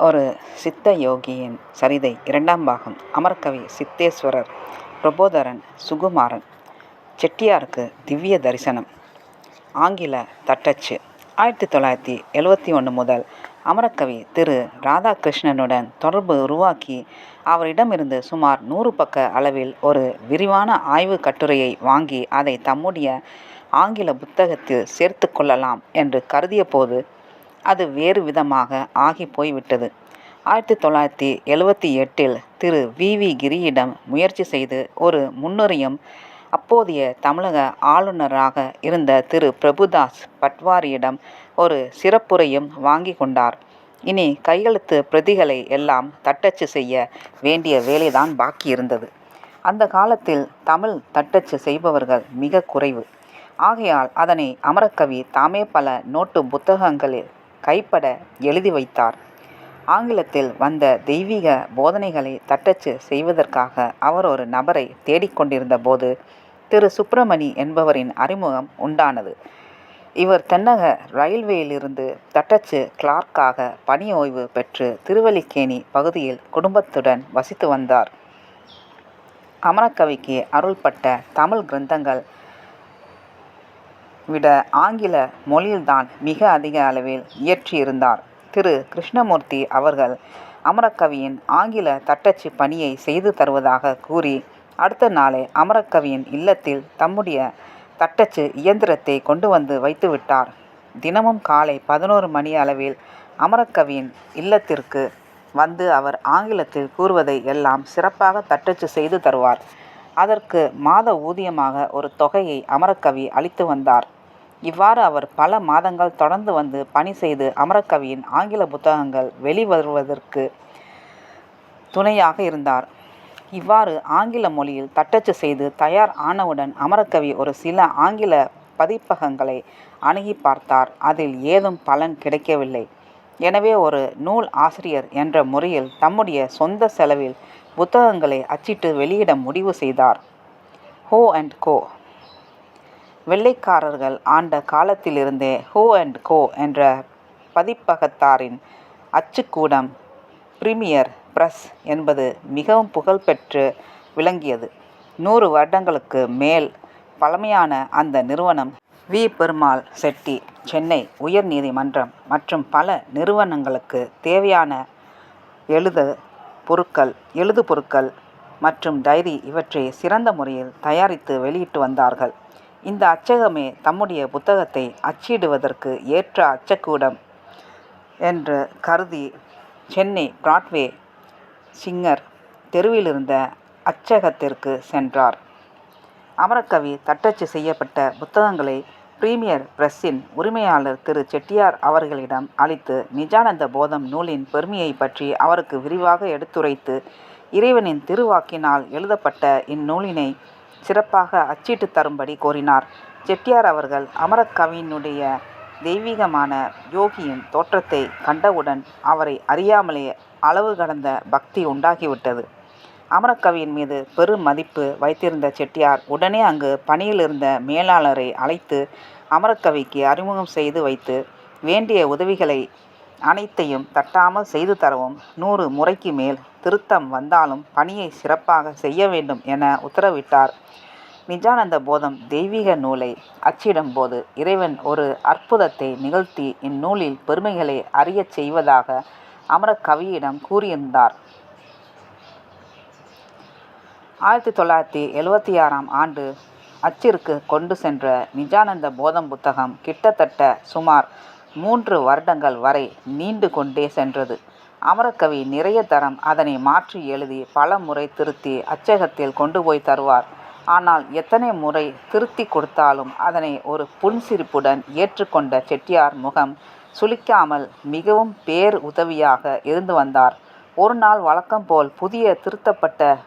ஒரு சித்த யோகியின் சரிதை இரண்டாம் பாகம். அமரகவி சித்தேஸ்வரர் பிரபோதரன் சுகுமாரன். செட்டியாருக்கு திவ்ய தரிசனம். ஆங்கில தட்டச்சு. ஆயிரத்தி தொள்ளாயிரத்தி எழுவத்தி ஒன்று முதல் அமரக்கவி திரு ராதாகிருஷ்ணனுடன் தொடர்பு உருவாக்கி அவரிடமிருந்து சுமார் நூறு பக்க அளவில் ஒரு விரிவான ஆய்வு கட்டுரையை வாங்கி அதை தம்முடைய ஆங்கில புத்தகத்தில் சேர்த்து கொள்ளலாம் என்று கருதியபோது அது வேறு விதமாக ஆகி போய்விட்டது. ஆயிரத்தி தொள்ளாயிரத்தி எழுவத்தி எட்டில் திரு வி. வி. கிரியிடம் முயற்சி செய்து ஒரு முன்னுரையும் அப்போதைய தமிழக ஆளுநராக இருந்த திரு. பிரபுதாஸ் பட்வாரியிடம் ஒரு சிறப்புரையும் வாங்கி கொண்டார். இனி கையெழுத்து பிரதிகளை எல்லாம் தட்டச்சு செய்ய வேண்டிய வேலைதான் பாக்கி இருந்தது. அந்த காலத்தில் தமிழ் தட்டச்சு செய்பவர்கள் மிக குறைவு. ஆகையால் அதனை அமரக்கவி தாமே பல நோட்டு புத்தகங்களில் கைப்பட எழுதி வைத்தார். ஆங்கிலத்தில் வந்த தெய்வீக போதனைகளை தட்டச்சு செய்வதற்காக அவர் ஒரு நபரை தேடிக்கொண்டிருந்த போது திரு. சுப்பிரமணி என்பவரின் அறிமுகம் உண்டானது. இவர் தென்னக ரயில்வேயிலிருந்து தட்டச்சு கிளார்க்காக பணி ஓய்வு பெற்று திருவல்லிக்கேணி பகுதியில் குடும்பத்துடன் வசித்து வந்தார். அமரக்கவிக்கு அருள்பட்ட தமிழ் கிரந்தங்கள் விட ஆங்கில மொழியில்தான் மிக அதிக அளவில் இயற்றியிருந்தார். திரு. கிருஷ்ணமூர்த்தி அவர்கள் அமரக்கவியின் ஆங்கில தட்டச்சு பணியை செய்து தருவதாக கூறி அடுத்த நாளே அமரக்கவியின் இல்லத்தில் தம்முடைய தட்டச்சு இயந்திரத்தை கொண்டு வந்து வைத்துவிட்டார் தினமும் காலை பதினோரு மணி அளவில் அமரக்கவியின் இல்லத்திற்கு வந்து அவர் ஆங்கிலத்தில் கூறுவதை எல்லாம் சிறப்பாக தட்டச்சு செய்து தருவார். அதற்கு மாத ஊதியமாக ஒரு தொகையை அமரக்கவி அளித்து வந்தார். இவ்வாறு அவர் பல மாதங்கள் தொடர்ந்து வந்து பணி செய்து அமரகவியின் ஆங்கில புத்தகங்கள் வெளிவருவதற்கு துணையாக இருந்தார். இவ்வாறு ஆங்கில மொழியில் தட்டச்சு செய்து தயார் ஆனவுடன் அமரகவி ஒரு சில ஆங்கில பதிப்பகங்களை அணுகி பார்த்தார். அதில் ஏதும் பலன் கிடைக்கவில்லை. எனவே ஒரு நூல் ஆசிரியர் என்ற முறையில் தம்முடைய சொந்த செலவில் புத்தகங்களை அச்சிட்டு வெளியிட முடிவு செய்தார். ஹோ அண்ட் கோ வெள்ளைக்காரர்கள் ஆண்ட காலத்திலிருந்தே ஹோ அண்ட் கோ என்ற பதிப்பகத்தாரின் அச்சுக்கூடம் பிரீமியர் பிரஸ் என்பது மிகவும் புகழ்பெற்று விளங்கியது. நூறு வருடங்களுக்கு மேல் பழமையான அந்த நிறுவனம் வி. பெருமாள் செட்டி சென்னை உயர் நீதிமன்றம் மற்றும் பல நிறுவனங்களுக்கு தேவையான எழுத பொருட்கள் எழுது பொருட்கள் மற்றும் டைரி இவற்றை சிறந்த முறையில் தயாரித்து வெளியிட்டு வந்தார்கள். இந்த அச்சகமே தம்முடைய புத்தகத்தை அச்சிடுவதற்கு ஏற்ற அச்சக்கூடம் என்று கருதி சென்னை பிராட்வே சிங்கர் தெருவிலிருந்த அச்சகத்திற்கு சென்றார். அமரகவி தட்டச்சு செய்யப்பட்ட புத்தகங்களை பிரீமியர் பிரஸ்ஸின் உரிமையாளர் திரு செட்டியார் அவர்களிடம் அளித்து நிஜானந்த போதம் நூலின் பெருமையை பற்றி அவருக்கு விரிவாக எடுத்துரைத்து இறைவனின் திருவாக்கினால் எழுதப்பட்ட இந்நூலினை சிறப்பாக அச்சிட்டு தரும்படி கோரினார். செட்டியார் அவர்கள் அமரகவியினுடைய தெய்வீகமான யோகியின் தோற்றத்தை கண்டவுடன் அவரை அறியாமலே அளவு கடந்த பக்தி உண்டாகிவிட்டது. அமரகவியின் மீது பெரும் மதிப்பு வைத்திருந்த செட்டியார் உடனே அங்கு பணியில் இருந்த மேலாளரை அழைத்து அமரகவிக்கு அறிமுகம் செய்து வைத்து வேண்டிய உதவிகளை அனைத்தையும் தட்டாமல் செய்து தரவும் நூறு முறைக்கு மேல் திருத்தம் வந்தாலும் பணியை சிறப்பாக செய்ய வேண்டும் என உத்தரவிட்டார். நிஜானந்த போதம் தெய்வீக நூலை அச்சிடும் போது இறைவன் ஒரு அற்புதத்தை நிகழ்த்தி இந்நூலில் பெருமைகளை அறியச் செய்வதாக அமரகவியிடம் கூறியிருந்தார். ஆயிரத்தி தொள்ளாயிரத்தி எழுவத்தி ஆறாம் ஆண்டு அச்சிற்கு கொண்டு சென்ற நிஜானந்த போதம் புத்தகம் கிட்டத்தட்ட சுமார் மூன்று வருடங்கள் வரை நீண்டு கொண்டே சென்றது. அமரக்கவி நிறைய தரம் அதனை மாற்றி எழுதி பல முறை திருத்தி அச்சகத்தில் கொண்டு போய் தருவார். ஆனால் எத்தனை முறை திருத்தி கொடுத்தாலும் அதனை ஒரு புன்சிரிப்புடன் ஏற்றுக்கொண்ட செட்டியார் முகம் சுளிக்காமல் மிகவும் பேர் உதவியாக இருந்து வந்தார். ஒரு நாள் வழக்கம் போல் புதிய திருத்தப்பட்ட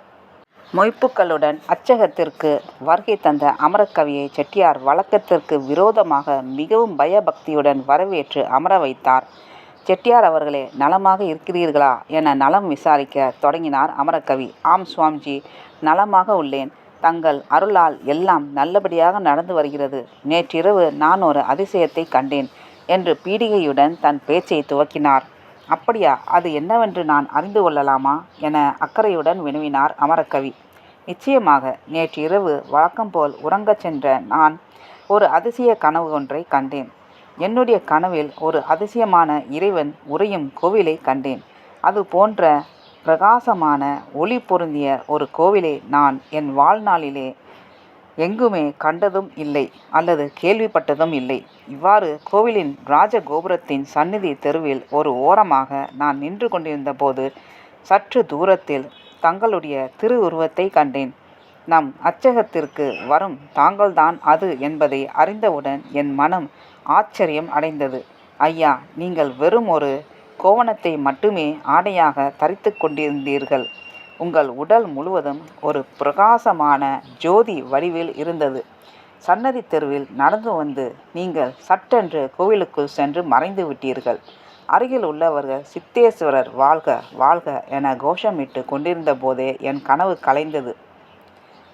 மொய்ப்புக்களுடன் அச்சகத்திற்கு வருகை தந்த அமரக்கவியை செட்டியார் வழக்கத்திற்கு விரோதமாக மிகவும் பயபக்தியுடன் வரவேற்று அமர வைத்தார். செட்டியார் அவர்களே நலமாக இருக்கிறீர்களா? என நலம் விசாரிக்க தொடங்கினார் அமரக்கவி. ஆம் சுவாமிஜி நலமாக உள்ளேன். தங்கள் அருளால் எல்லாம் நல்லபடியாக நடந்து வருகிறது. நேற்றிரவு நான் ஒரு அதிசயத்தை கண்டேன் என்று பீடிகையுடன் தன் பேச்சை துவக்கினார். அப்படியா? அது என்னவென்று நான் அறிந்து கொள்ளலாமா? என அக்கறையுடன் வினவினார் அமரக்கவி. நிச்சயமாக நேற்று இரவு வழக்கம்போல் உறங்கச் சென்ற நான் ஒரு அதிசய கனவு ஒன்றை கண்டேன். என்னுடைய கனவில் ஒரு அதிசயமான இறைவன் உறையும் கோவிலை கண்டேன். அது போன்ற பிரகாசமான ஒளி பொருந்திய ஒரு கோவிலை நான் என் வாழ்நாளிலே எங்குமே கண்டதும் இல்லை அல்லது கேள்விப்பட்டதும் இல்லை. இவ்வாறு கோவிலின் ராஜ கோபுரத்தின் சந்நிதி தெருவில் ஒரு ஓரமாக நான் நின்று கொண்டிருந்த போது சற்று தூரத்தில் தங்களுடைய திருவுருவத்தை கண்டேன். நம் அச்சகத்திற்கு வரும் தாங்கள்தான் அது என்பதை அறிந்தவுடன் என் மனம் ஆச்சரியம் அடைந்தது. ஐயா நீங்கள் வெறும் ஒரு கோவணத்தை மட்டுமே ஆடையாக தரித்து கொண்டிருந்தீர்கள். உங்கள் உடல் முழுவதும் ஒரு பிரகாசமான ஜோதி வடிவில் இருந்தது. சன்னதி தெருவில் நடந்து வந்து நீங்கள் சட்டென்று கோவிலுக்குள் சென்று மறைந்து விட்டீர்கள். அருகில் உள்ளவர்கள் சித்தேஸ்வரர் வாழ்க வாழ்க என கோஷமிட்டு கொண்டிருந்த போதே என் கனவு கலைந்தது.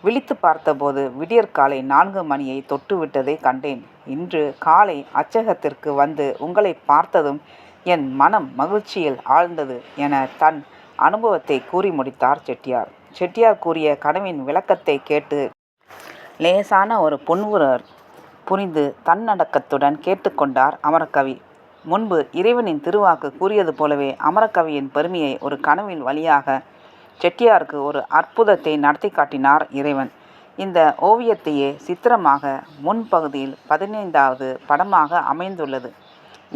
விழித்து பார்த்தபோது விடியற்காலை நான்கு மணியை தொட்டுவிட்டதை கண்டேன். இன்று காலை அச்சகத்திற்கு வந்து உங்களை பார்த்ததும் என் மனம் மகிழ்ச்சியில் ஆழ்ந்தது என தன் அனுபவத்தை கூறி முடித்தார் செட்டியார். செட்டியார் கூறிய கனவின் விளக்கத்தை கேட்டு லேசான ஒரு புன்முறர் புரிந்து தன்னடக்கத்துடன் கேட்டுக்கொண்டார் அமரக்கவி. முன்பு இறைவனின் திருவாக்கு கூறியது போலவே அமரக்கவியின் பெருமையை ஒரு கனவின் வழியாக செட்டியாருக்கு ஒரு அற்புதத்தை நடத்தி காட்டினார் இறைவன். இந்த ஓவியத்தையே சித்திரமாக முன்பகுதியில் பதினைந்தாவது படமாக அமைந்துள்ளது.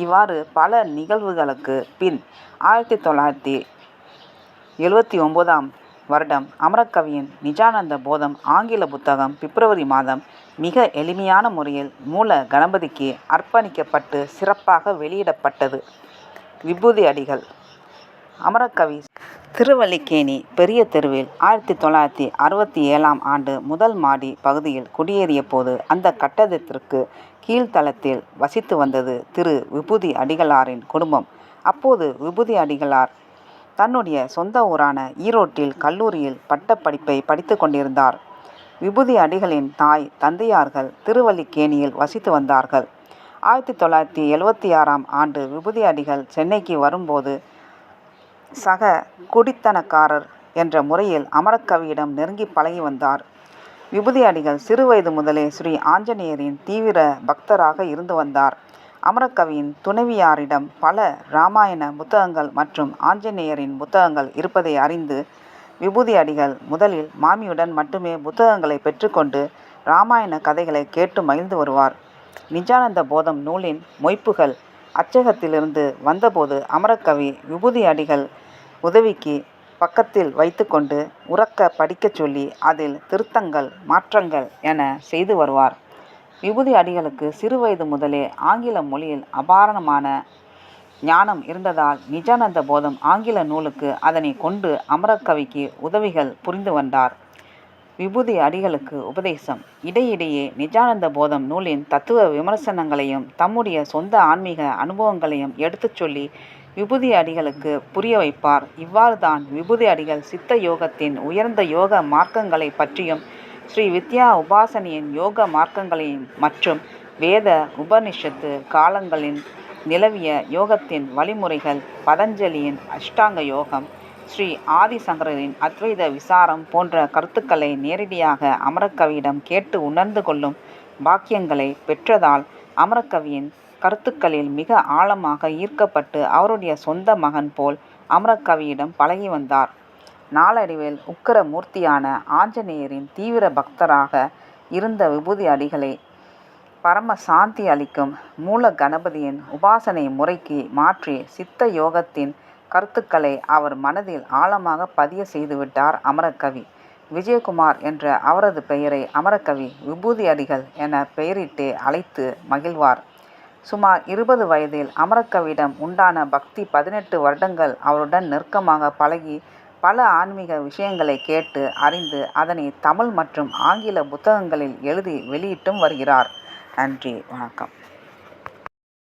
இவ்வாறு பல நிகழ்வுகளுக்கு பின் ஆயிரத்தி தொள்ளாயிரத்தி எழுவத்தி ஒம்போதாம் வருடம் அமரக்கவியின் நிஜானந்த போதம் ஆங்கில புத்தகம் பிப்ரவரி மாதம் மிக எளிமையான முறையில் மூல கணபதிக்கு அர்ப்பணிக்கப்பட்டு சிறப்பாக வெளியிடப்பட்டது. விபூதி அடிகள். அமரக்கவி திருவல்லிக்கேணி பெரிய தெருவில் ஆயிரத்தி தொள்ளாயிரத்தி அறுபத்தி ஏழாம் ஆண்டு முதல் மாடி பகுதியில் குடியேறிய போது அந்த கட்டடத்திற்கு கீழ்த்தளத்தில் வசித்து வந்தது திரு விபூதி அடிகளாரின் குடும்பம். அப்போது விபூதி அடிகளார் தன்னுடைய சொந்த ஊரான ஈரோட்டில் கல்லூரியில் பட்டப்படிப்பை படித்து கொண்டிருந்தார். விபூதி அடிகளின் தாய் தந்தையார்கள் திருவல்லிக்கேணியில் வசித்து வந்தார்கள். ஆயிரத்தி தொள்ளாயிரத்தி எழுவத்தி ஆறாம் ஆண்டு விபூதி அடிகள் சென்னைக்கு வரும்போது சக குடித்தனக்காரர் என்ற முறையில் அமரக்கவியிடம் நெருங்கி பழகி வந்தார். விபூதி அடிகள் சிறுவயது முதலே ஸ்ரீ ஆஞ்சநேயரின் தீவிர பக்தராக இருந்து வந்தார். அமரக்கவியின் துணைவியாரிடம் பல இராமாயண புத்தகங்கள் மற்றும் ஆஞ்சநேயரின் புத்தகங்கள் இருப்பதை அறிந்து விபூதி அடிகள் முதலில் மாமியுடன் மட்டுமே புத்தகங்களை பெற்றுக்கொண்டு இராமாயண கதைகளை கேட்டு மகிழ்ந்து வருவார். நிஜானந்த போதம் நூலின் மொய்ப்புகள் அச்சகத்திலிருந்து வந்தபோது அமரக்கவி விபூதி அடிகள் உதவிக்கு பக்கத்தில் வைத்துக்கொண்டு உறக்க படிக்கச் சொல்லி அதில் திருத்தங்கள் மாற்றங்கள் என செய்து வருவார். விபூதி அடிகளுக்கு சிறுவயது முதலே ஆங்கில மொழியில் அபாரணமான ஞானம் இருந்ததால் நிஜானந்த போதம் ஆங்கில நூலுக்கு அதனை கொண்டு அமரக்கவிக்கு உதவிகள் புரிந்து வந்தார். விபூதி அடிகளுக்கு உபதேசம். இடையிடையே நிஜானந்த போதம் நூலின் தத்துவ விமர்சனங்களையும் தம்முடைய சொந்த ஆன்மீக அனுபவங்களையும் எடுத்துச் சொல்லி விபூதி அடிகளுக்கு புரிய வைப்பார். இவ்வாறு தான் விபூதி அடிகள் சித்த யோகத்தின் உயர்ந்த யோக மார்க்கங்களை பற்றியும் ஸ்ரீ வித்யா உபாசனையின் யோக மார்க்கங்களையும் மற்றும் வேத உபனிஷத்து காலங்களின் நிலவிய யோகத்தின் வழிமுறைகள் பதஞ்சலியின் அஷ்டாங்க யோகம் ஸ்ரீ ஆதிசங்கரின் அத்வைத விசாரம் போன்ற கருத்துக்களை நேரடியாக அமரக்கவியிடம் கேட்டு உணர்ந்து கொள்ளும் பாக்கியங்களை பெற்றதால் அமரக்கவியின் கருத்துக்களில் மிக ஆழமாக ஈர்க்கப்பட்டு அவருடைய சொந்த மகன் போல் அமரக்கவியிடம் பழகி வந்தார். நாளடைவில் உக்கர மூர்த்தியான ஆஞ்சநேயரின் தீவிர பக்தராக இருந்த விபூதி அடிகளை பரம சாந்தி அளிக்கும் மூல கணபதியின் உபாசனை முறைக்கு மாற்றி சித்த யோகத்தின் கருத்துக்களை அவர் மனதில் ஆழமாக பதிய செய்துவிட்டார் அமரக்கவி விஜயகுமார் என்ற அவரது பெயரை அமரக்கவி விபூதி அடிகள் என பெயரிட்டே அழைத்து மகிழ்வார். சுமார் இருபது வயதில் அமரக்கவியிடம் உண்டான பக்தி பதினெட்டு வருடங்கள் அவருடன் நெருக்கமாக பழகி பல ஆன்மீக விஷயங்களை கேட்டு அறிந்து அதனை தமிழ் மற்றும் ஆங்கில புத்தகங்களில் எழுதி வெளியிட்டும் வருகிறார். நன்றி வணக்கம்.